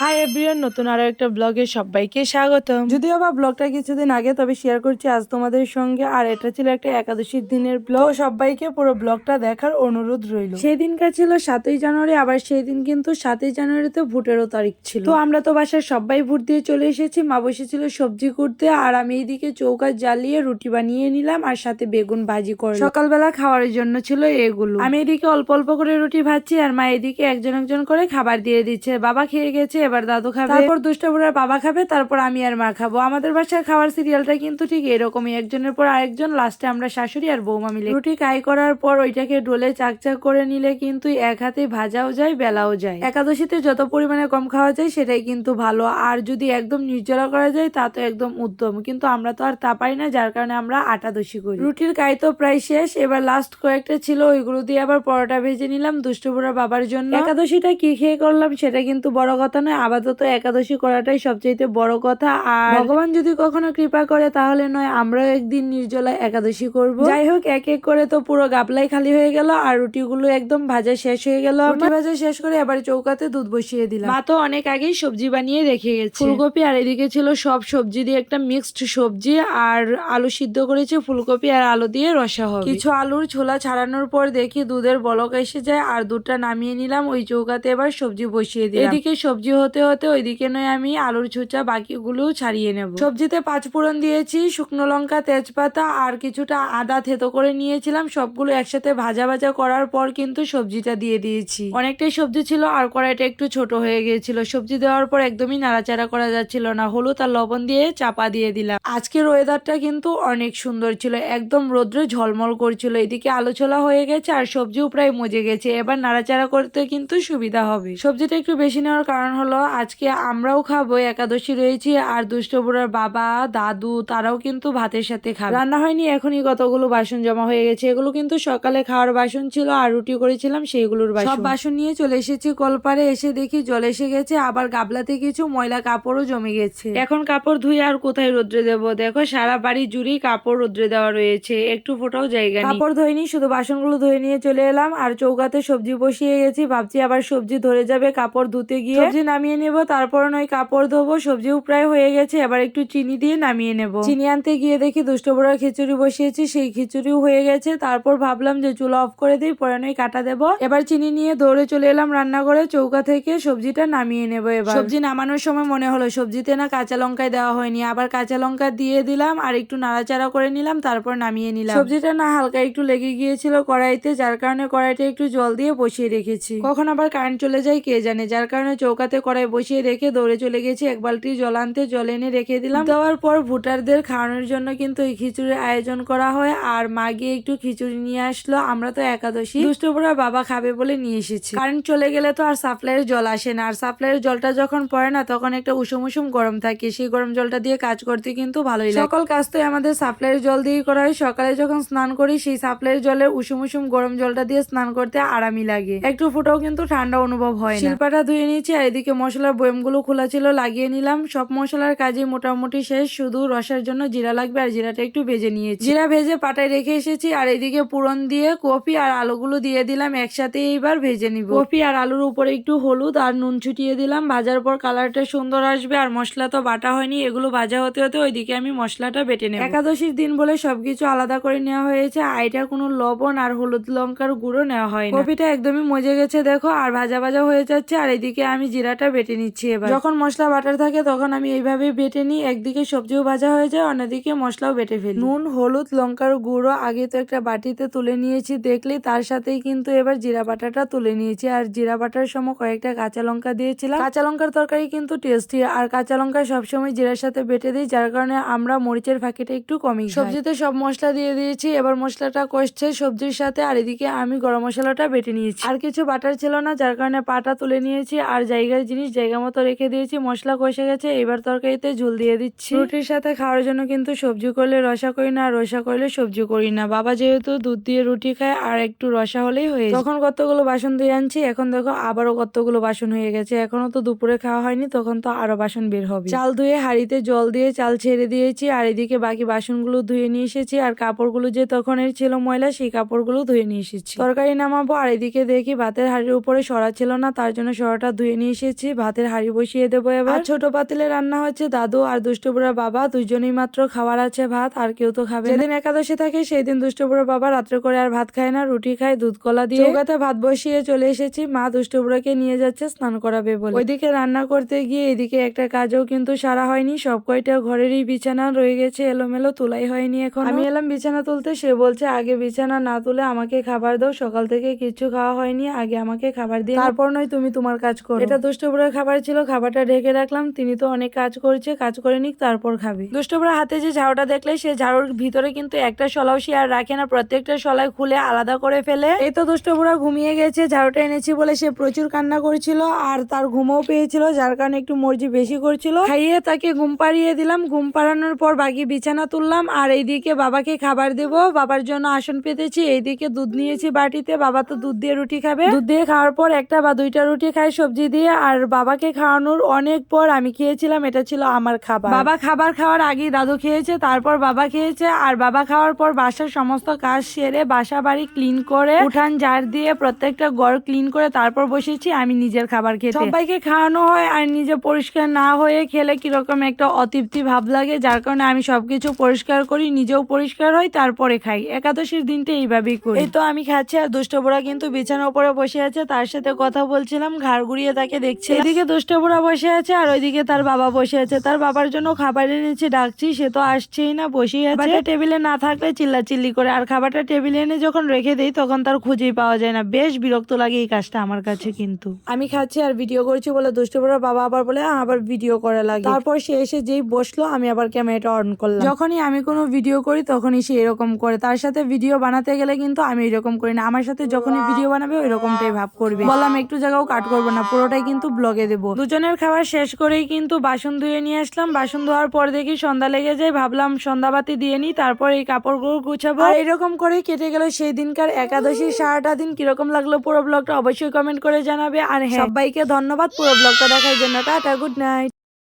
Hi everyone নতুন আরও একটা ব্লগে সবাইকে স্বাগতম। যদিও বা ব্লগটা কিছুদিন আগে, তবে শেয়ার করছি আজ তোমাদের সঙ্গে। আর এটা ছিল একটা একাদশীর দিনের ব্লগ সবাইকে পুরো ব্লগটা দেখার অনুরোধ রইল। সেই দিনকার ছিল সাতই জানুয়ারি, আবার সেই দিন কিন্তু সাতই জানুয়ারিতে ভোটেরও তারিখ ছিল। তো আমরা তো বাসার সবাই ভোট দিয়ে চলে এসেছি। মা বসেছিল সবজি করতে, আর আমি এইদিকে চৌকা জ্বালিয়ে রুটি বানিয়ে নিলাম, আর সাথে বেগুন ভাজি করে সকালবেলা খাওয়ার জন্য ছিল এগুলো। আমি এদিকে অল্প অল্প করে রুটি ভাজছি, আর মা এদিকে একজন একজন করে খাবার দিয়ে দিচ্ছে। বাবা খেয়ে গেছে এবার দাদু খাবে? তারপর দুষ্টপুরের বাবা খাবে, তারপর আমি আর মা খাব। আমাদের বাসার খাওয়ার সিরিয়ালটা কিন্তু ঠিক এরকমই। একজনের পর আরেকজন লাস্টে আমরা শাশুড়ি আর বৌমা মিলে। রুটি কাই করার পর ওইটাকে ডোলে চাকচাক করে নিলে কিন্তু এক হাতে ভাজাও যায়, বেলাও যায়। একাদশীতে যত পরিমাণে কম খাওয়া যায়, সেটাই কিন্তু ভালো। আর যদি একদম নির্জলা করা যায়, তা তো একদম উত্তম। কিন্তু আমরা তো আর তা পাই না, যার কারণে আমরা আটাদশী করি। রুটির কাই তো প্রায় শেষ। এবার লাস্ট কয়েকটা ছিল, ওইগুলো দিয়ে আবার পরোটা ভেজে নিলাম দুষ্টপুরা বাবার জন্য। একাদশীটা কি খেয়ে করলাম, সেটা কিন্তু বড় কথা নয়। আপাতত একাদশী করাটাই সবচেয়ে বড় কথা। আর ভগবান যদি কখনো কৃপা করে তাহলে নয় আমরাও একদিন নির্জলা একাদশী করব। যাই হোক এক এক করে তো পুরো গাবলাই খালি হয়ে গেল আর রুটিগুলো একদম ভাজা শেষ হয়ে গেল। রুটি ভাজা শেষ করে এবার চৌকাতে দুধ বসিয়ে দিলাম। মা তো অনেক আগেই সবজি বানিয়ে রেখে গেছে। ফুলকপি আর এদিকে ছিল সব সবজি দিয়ে একটা মিক্সড সবজি আর আলু সিদ্ধ করেছে ফুলকপি আর আলু দিয়ে রসা হবে। কিছু আলুর ছোলা ছাড়ানোর পর দেখি দুধের বলক এসে যায় আর দুধটা নামিয়ে নিলাম ওই চৌকাতে এবার সবজি বসিয়ে দিলাম। এদিকে সবজি হতে হতে ওইদিকে নয় আমি আলুর ছোচা বাকিগুলো ছাড়িয়ে নেব। সবজিতে পাঁচ ফোড়ন দিয়েছি, শুকনো লঙ্কা, তেজপাতা আর কিছুটা আদা থেতো করে নিয়েছিলাম। সবগুলো একসাথে ভাজা ভাজা করার পর কিন্তু সবজিটা দিয়ে দিয়েছি। অনেকটাই সবজি ছিল, আর কড়াইটা একটু ছোট হয়ে গিয়েছিল। সবজি দেওয়ার পর একদমই নাড়াচাড়া করা যাচ্ছিল না। হলুদ আর লবণ দিয়ে চাপা দিয়ে দিলাম। আজকের ওয়েদারটা কিন্তু অনেক সুন্দর ছিল, একদম রোদ্রে ঝলমল করছিল। এদিকে আলু ছোলা হয়ে গেছে আর সবজিও প্রায় মজে গেছে। এবার নাড়াচাড়া করতে কিন্তু সুবিধা হবে। সবজিটা একটু বেশি নেওয়ার কারণ হলো আজকে আমরাও খাব একাদশী রয়েছি আর দুষ্টবুড়ার বাবা দাদু তারাও কিন্তু ভাতের সাথে খাবে। রান্না হয়নি এখনই কতগুলো বাসন জমা হয়ে গেছে এগুলো কিন্তু সকালে খাওয়ার বাসন ছিল আর রুটি করেছিলাম সেইগুলোর বাসন। সব বাসন নিয়ে চলে এসেছি কলপারে এসে দেখি জল এসে গেছে আবার গাবলাতে কিছু ময়লা কাপড়ও জমে গেছে। এখন কাপড় ধুয়ে আর কোথায় রোদ্রে দেব? দেখো সারা বাড়ি জুড়েই কাপড় রোদ্রে দেওয়া রয়েছে একটু ফোটাও জায়গা কাপড় ধুইনি শুধু বাসনগুলো ধুয়ে নিয়ে চলে এলাম আর চৌকাতে সবজি বসিয়ে গেছি ভাবছি আবার সবজি ধরে যাবে কাপড় ধুতে গিয়ে। সবজি নামিয়ে নেব, তারপর নয় কাপড় ধোবো, সবজিও প্রায় হয়ে গেছে, এবার একটু চিনি দিয়ে নামিয়ে নেব। চিনি আনতে গিয়ে দেখি দুষ্ট বড় খিচুড়ি বসিয়েছি, সেই খিচুড়িও হয়ে গেছে, তারপর ভাবলাম যে চুলা অফ করে দিই, পরে নয় কাটা দেব। এবার চিনি নিয়ে দৌড়ে চলে এলাম রান্নাঘরে, চৌকা থেকে সবজিটা নামিয়ে নেব এবার। সবজি নামানোর সময় মনে হলো সবজিতে না কাঁচা লঙ্কায় দেওয়া হয়নি, আবার কাঁচা লঙ্কা দিয়ে দিলাম, আর একটু নাড়াচাড়া করে নিলাম, তারপর নামিয়ে নিলাম। সবজিটা না হালকা একটু লেগে গিয়েছিল কড়াইতে, যার কারণে কড়াইটা একটু জল দিয়ে বসিয়ে রেখেছি। কখন আবার কারেন্ট চলে যায় কে জানে, যার কারণে চৌকাতে বসিয়ে রেখে দৌড়ে চলে গেছি। এক বালতি জল আনতে জল এনে রেখে দিলাম। দেওয়ার পর ভোটারদের খাওয়ানোর জন্য কিন্তু এই খিচুড়ির আয়োজন করা হয়। আর মা গিয়ে একটু খিচুড়ি নিয়ে আসলো। আমরা তো একাদশী। দুষ্টপুরা বাবা খাবে বলে নিয়ে এসেছি। কারেন্ট চলে গেলে তো আর সাপ্লাইয়ের জল আসে না। আর সাপ্লাইয়ের জলটা যখন পড়ে না, তখন একটা উষুম উষুম গরম থাকে। সেই গরম জলটা দিয়ে কাজ করতে কিন্তু ভালোই লাগে। সকল কাজ তো আমাদের সাপ্লাইয়ের জল দিয়েই করা হয়। সকালে যখন স্নান করি, সেই সাপ্লাইয়ের জলে উষুম উষুম গরম জলটা দিয়ে স্নান করতে আরামই লাগে। একটু ফুটাও কিন্তু ঠান্ডা অনুভব হয় শিল্পাটা ধুয়ে নিয়েছি। আর এদিকে মশলার বয়মগুলো খোলা ছিল, লাগিয়ে নিলাম। সব মশলার কাজে মোটামুটি শেষ। শুধু রসার জন্য জিরা লাগবে আর জিরাটা একটু ভেজে নিয়েছি। জিরা ভেজে পাটায় রেখে এসেছি আর এদিকে পুরন দিয়ে কপি আর আলুগুলো দিয়ে দিলাম। একসাথে এইবার ভেজে নিব। কপি আর আলুর উপরে একটু হলুদ আর নুন ছুটিয়ে দিলাম। ভাজার পর কালারটা সুন্দর আসবে আর মশলা তো বাটা হয়নি। এগুলো ভাজা হতে হতে ওইদিকে আমি মশলাটা বেটে নেব। একাদশীর দিন বলে সবকিছু আলাদা করে নেওয়া হয়েছে। আইটা কোনো লবণ আর হলুদ লঙ্কার গুঁড়ো নেওয়া হয় কপিটা একদমই মজে গেছে, দেখো। আর ভাজা ভাজা হয়ে যাচ্ছে। আর এদিকে আমি জিরাটা বেটে নিচ্ছি এবার। যখন মশলা বাটার থাকে তখন আমি এইভাবে বেটে নিই। একদিকে সবজিও ভাজা হয়ে যায় অন্যদিকে মশলাও বেটে ফেলি। নুন হলুদ লঙ্কার গুঁড়ো আগে তো একটা বাটিতে তুলে নিয়েছি দেখলেই তার সাথেই কিন্তু এবার জিরা বাটাটা তুলে নিয়েছি। আর জিরা বাটার সময় কয়েকটা কাঁচা লঙ্কা দিয়েছিলাম। কাঁচা লঙ্কার তরকারি কিন্তু টেস্টি আর কাঁচা লঙ্কা সবসময় জিরার সাথে বেটে দিই যার কারণে আমরা মরিচের ফাঁকিটা একটু কমই খাই। সবজিতে সব মশলা দিয়ে দিয়েছি এবার মশলাটা কষছে সবজির সাথে আর এদিকে আমি গরম মশলাটা বেটে নিয়েছি। আর কিছু বাটার ছিল না যার কারণে পাটা তুলে নিয়েছি আর জায়গার জিনিস জায়গা মতো রেখে দিয়েছি মশলা কষে গেছে এবার তরকারিতে ঝুল দিয়ে দিচ্ছি। রুটির সাথে খাওয়ার জন্য কিন্তু সবজি করলে রসা করি না আর রসা করলে সবজি করি না। বাবা যেহেতু দুধ দিয়ে রুটি খায় আর একটু রসা হলেই হয়ে। তখন কতগুলো বাসন ধুয়ে আনছি এখন দেখো আবারও কতগুলো বাসন হয়ে গেছে। এখনও তো দুপুরে খাওয়া হয়নি তখন তো আরও বাসন বের হবে। চাল ধুয়ে হাঁড়িতে জল দিয়ে চাল ছেড়ে দিয়েছি আর এদিকে বাকি বাসনগুলো ধুয়ে নিয়ে এসেছি আর কাপড়গুলো যে তখনের ছিল ময়লা সেই কাপড়গুলো ধুয়ে নিয়ে এসেছি। তরকারি নামাবো আর এদিকে দেখি ভাতের হাড়ির উপরে সরা ছিল না তার জন্য সরাটা ধুয়ে নিয়ে এসেছি। নিয়েছি ভাতের হাড়ি বসিয়ে দেবো এবার। ছোট পাতিলে রান্না হচ্ছে দাদু আর দুষ্টপুরা বাবা দুইজনই মাত্র খাবার আছে ভাত আর কেউ তো খাবে। যেদিন একাদশী থাকে সেই দিন দুষ্টপুরা বাবা রাত্রে করে আর ভাত খায় না রুটি খায় দুধ কলা দিয়ে। চৌকাতে ভাত বসিয়ে চলে এসেছি মা দুষ্টপুরাকে নিয়ে যাচ্ছে স্নান করাবে বলে। ওইদিকে রান্না করতে গিয়ে এদিকে একটা কাজও কিন্তু সারা হয়নি সব কয়টা ঘরেরই বিছানা রয়ে গেছে এলোমেলো তোলাই হয়নি এখন। আমি এলাম বিছানা তুলতে সে বলছে আগে বিছানা না তুলে আমাকে খাবার দাও সকাল থেকে কিছু খাওয়া হয়নি আগে আমাকে খাবার দিয়ে তারপর নয় তুমি তোমার কাজ করো। এটা দুষ্টপুরের খাবার ছিল, খাবারটা ঢেকে রাখলাম। তিনি তো অনেক কাজ করছে, কাজ করে নিক, তারপর খাবে। দুষ্টপুরের হাতে যে ঝাড়ুটা দেখলে সে ঝাড়ুর ভিতরে কিন্তু একটা সলাও সে আর রাখে না, প্রত্যেকটা সলাই খুলে আলাদা করে ফেলে। এই তো দুষ্টপুরা ঘুমিয়ে গেছে, ঝাড়ুটা এনেছি বলে সে প্রচুর কান্না করছিল আর তার ঘুমও পেয়েছিল, যার কারণে একটু মর্জি বেশি করছিল। খাইয়ে তাকে ঘুম পাড়িয়ে দিলাম, ঘুম পাড়ানোর পর বাকি বিছানা তুললাম আর এইদিকে বাবাকে খাবার দেব। বাবার জন্য আসন পেতেছি, এইদিকে দুধ নিয়েছি বাটিতে, বাবা তো দুধ দিয়ে রুটি খাবে। দুধ দিয়ে খাওয়ার পর একটা বা দুইটা রুটি খায় সবজি দিয়ে আর বাবাকে খাওয়ানোর অনেক পর আমি খেয়েছিলাম এটা ছিল আমার খাবার। বাবা খাবার খাওয়ার আগেই দাদু খেয়েছে তারপর বাবা খেয়েছে আর বাবা খাওয়ার পর বাসার সমস্ত কাজ সেরে বাসা বাড়ি ক্লিন করে উঠান ঝাড় দিয়ে প্রত্যেকটা গড় ক্লিন করে তারপর বসেছি আমি নিজের খাবার খেতে। সবাইকে খাওয়ানো হয় আর নিজে পরিষ্কার না হয়ে খেলে কীরকম একটা অতৃপ্তি ভাব লাগে যার কারণে আমি সবকিছু পরিষ্কার করি নিজেও পরিষ্কার হই তারপরে খাই। একাদশীর দিনটা এইভাবেই করি। এই তো আমি খাচ্ছি আর দুষ্টবুড়া কিন্তু বিছানার উপরে বসে আছে তার সাথে কথা বলছিলাম ঘাড় ঘুরিয়ে তাকে দেখছি। এদিকে দুষ্টবুড়া বসে আছে আর ওইদিকে তার বাবা বসে আছে। তার বাবার জন্য খাবার এনেছি ডাকছি সে তো আসছেই না বসেই আছে। টেবিলে না থাকলে চিল্লা চিল্লি করে আর খাবারটা টেবিলে এনে যখন রেখে দেই তখন তার খুঁজেই পাওয়া যায় না। বেশ বিরক্ত লাগে এই কাজটা আমার কাছে কিন্তু। আমি খাচ্ছি আর ভিডিও করছি বলে দুষ্টবুড়ার বাবা আবার বলে আবার ভিডিও করা লাগে। তারপর সে এসে যেই বসল আমি আবার ক্যামেরাটা অন করলাম। যখনই আমি কোনো ভিডিও করি তখনই সে এরকম করে। তার সাথে ভিডিও বানাতে গেলে কিন্তু আমি এরকম করি না। আমার সাথে যখনই ভিডিও বানাবে ওই রকমটাই ভাব করবে। বললাম একটু জায়গাও কাট করব না। পুরোটাই কিন্তু ব্লগে দেবো। দুজনের খাবার শেষ করেই কিন্তু বাসন ধুয়ে নিয়ে আসলাম। বাসন ধোয়ার পর দেখি সন্ধ্যা লেগে যায়। ভাবলাম সন্ধ্যাবাতি দিয়ে নি তারপর এই কাপড়গুলো গুছাবো। এরকম করে কেটে গেল সেই দিনকার একাদশী সারাটা দিন। কীরকম লাগল পুরো ব্লগটা অবশ্যই কমেন্ট করে জানাবে। আর হ্যাঁ সবাইকে ধন্যবাদ পুরো ব্লগটা দেখার জন্য। Tata good night